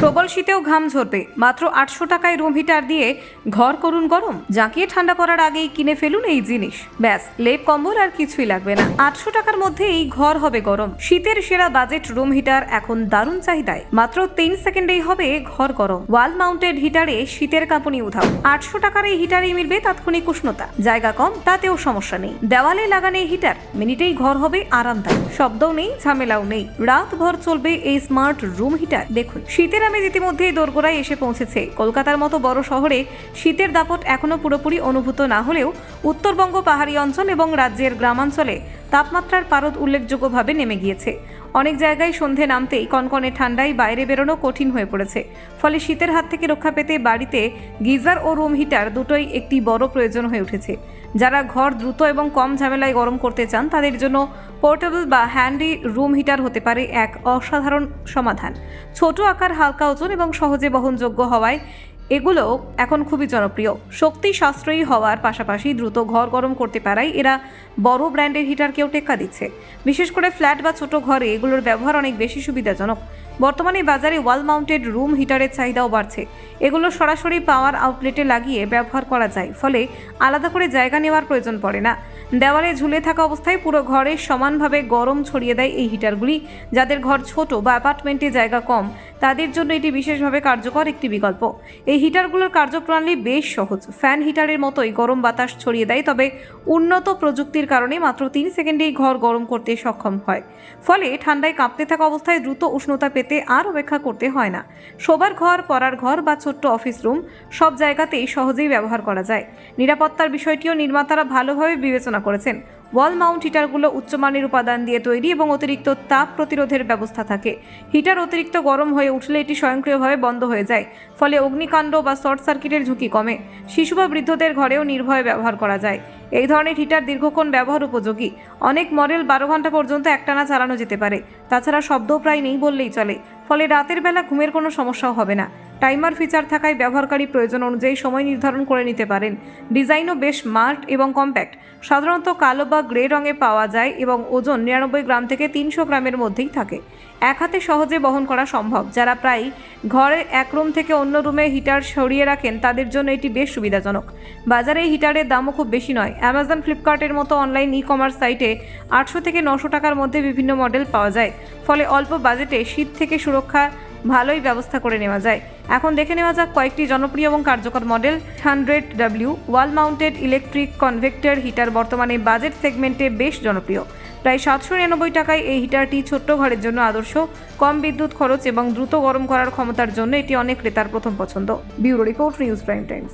প্রবল শীতেও ঘাম ঝরবে। মাত্র আটশো টাকায় রুম হিটার দিয়ে ঘর করুন গরম, জাঁকিয়ে ঠান্ডা পড়ার আগেই কিনে ফেলুন এই জিনিস। ব্যাস, লেপ, কম্বল আর কিছুই লাগবে না। আটশো টাকার মধ্যে এই ঘর হবে গরম। শীতের সেরা বাজেট রুম হিটার এখন দারুণ চাহিদায়। মাত্র তিন সেকেন্ডেই হবে ঘর গরম। ওয়াল মাউন্টেড হিটারে শীতের কাঁপুনি উধাও। আটশো টাকার এই হিটারেই মিলবে তাৎক্ষণিক উষ্ণতা। জায়গা কম, তাতেও সমস্যা নেই। দেওয়ালে লাগানো হিটার, মিনিটেই ঘর হবে আরামদায়ক। শব্দও নেই, ঝামেলাও নেই। রাত রাতভর চলবে এই স্মার্ট রুম হিটার। দেখুন, শীতের আমেজ ইতিমধ্যেই দোরগোড়ায় এসে পৌঁছেছে। কলকাতার মতো বড় শহরে শীতের দাপট এখনও পুরোপুরি অনুভূত না হলেও উত্তরবঙ্গ পাহাড়ি অঞ্চল এবং রাজ্যের গ্রামাঞ্চলে তাপমাত্রার পারদ উল্লেখযোগ্যভাবে নেমে গিয়েছে। অনেক জায়গায় সন্ধে নামতেই কনকনে ঠান্ডায় বাইরে বেরোনো কঠিন হয়ে পড়েছে। ফলে শীতের হাত থেকে রক্ষা পেতে বাড়িতে গিজার ও রুম হিটার দুটোই একটি বড় প্রয়োজন হয়ে উঠেছে। যারা ঘর দ্রুত এবং কম ঝামেলায় গরম করতে চান, তাদের জন্য পোর্টেবল বা হ্যান্ডি রুম হিটার হতে পারে এক অসাধারণ সমাধান। ছোট আকার, হালকা ওজন এবং সহজে বহনযোগ্য হওয়ায় এগুলো এখন খুবই জনপ্রিয়। শক্তি সাশ্রয়ী হওয়ার পাশাপাশি দ্রুত ঘর গরম করতে পারায় এরা বড় ব্র্যান্ডের হিটারকেও টেক্কা দিচ্ছে। বিশেষ করে ফ্ল্যাট বা ছোট ঘরে এগুলোর ব্যবহার অনেক বেশি সুবিধাজনক। বর্তমানে বাজারে ওয়াল মাউন্টেড রুম হিটারের চাহিদাও বাড়ছে। এগুলো সরাসরি পাওয়ার আউটলেটে লাগিয়ে ব্যবহার করা যায়, ফলে আলাদা করে জায়গা নেওয়ার প্রয়োজন পড়ে না। দেওয়ালে ঝুলে থাকা অবস্থায় পুরো ঘরে সমানভাবে গরম ছড়িয়ে দেয় এই হিটারগুলি। যাদের ঘর ছোট বা অ্যাপার্টমেন্টে জায়গা কম, তাদের জন্য এটি বিশেষভাবে কার্যকর একটি বিকল্প। এই হিটারগুলোর কার্যপ্রণালী বেশ সহজ। ফ্যান হিটারের মতোই গরম বাতাস ছড়িয়ে দেয়, তবে উন্নত প্রযুক্তির কারণে মাত্র তিন সেকেন্ডেই ঘর গরম করতে সক্ষম হয়। ফলে ঠান্ডায় কাঁপতে থাকা অবস্থায় দ্রুত উষ্ণতা পেতে আর অপেক্ষা করতে হয় না। শোবার ঘর, পড়ার ঘর বা ছোট্ট অফিস রুম সব জায়গাতেই সহজেই ব্যবহার করা যায়। নিরাপত্তার বিষয়টিও নির্মাতারা ভালোভাবে বিবেচনা করেছেন। ওয়াল মাউন্ট হিটারগুলো উচ্চমানের উপাদান দিয়ে তৈরি এবং অতিরিক্ত তাপ প্রতিরোধের ব্যবস্থা থাকে। হিটার অতিরিক্ত গরম হয়ে উঠলে এটি স্বয়ংক্রিয়ভাবে বন্ধ হয়ে যায়, ফলে অগ্নিকাণ্ড বা শর্ট সার্কিটের ঝুঁকি কমে। শিশু বা বৃদ্ধদের ঘরেও নির্ভয়ে ব্যবহার করা যায়। এই ধরনের হিটার দীর্ঘক্ষণ ব্যবহার উপযোগী। অনেক মডেল বারো ঘণ্টা পর্যন্ত একটানা চালানো যেতে পারে। তাছাড়া শব্দ প্রায় নেই বললেই চলে। ফলে রাতের বেলা ঘুমের কোনো সমস্যাও হবে না। টাইমার ফিচার থাকায় ব্যবহারকারী প্রয়োজন অনুযায়ী সময় নির্ধারণ করে নিতে পারেন। ডিজাইনও বেশ স্মার্ট এবং কম্প্যাক্ট। সাধারণত কালো বা গ্রে রঙে পাওয়া যায় এবং ওজন নিরানব্বই গ্রাম থেকে তিনশো গ্রামের মধ্যেই থাকে। এক হাতে সহজে বহন করা সম্ভব। যারা প্রায় ঘরে এক রুম থেকে অন্য রুমে হিটার সরিয়ে রাখেন, তাদের জন্য এটি বেশ সুবিধাজনক। বাজারে হিটারের দামও খুব বেশি নয়। অ্যামাজন ফ্লিপকার্টের মতো অনলাইন ই কমার্স সাইটে আটশো থেকে নশো টাকার মধ্যে বিভিন্ন মডেল পাওয়া যায়। ফলে অল্প বাজেটে শীত থেকে সুরক্ষা ভালোই ব্যবস্থা করে নেওয়া যায়। এখন দেখে নেওয়া যাক কয়েকটি জনপ্রিয় এবং কার্যকর model. Hundred W, wall mounted electric convector heater বর্তমানে বাজেট সেগমেন্টে বেশ জনপ্রিয়। প্রায় সাতশো নিরানব্বই টাকায় এই হিটারটি ছোট্ট ঘরের জন্য আদর্শ, কম বিদ্যুৎ খরচ এবং দ্রুত গরম করার ক্ষমতার জন্য এটি অনেক ক্রেতার প্রথম পছন্দ। Bureau report, news prime times.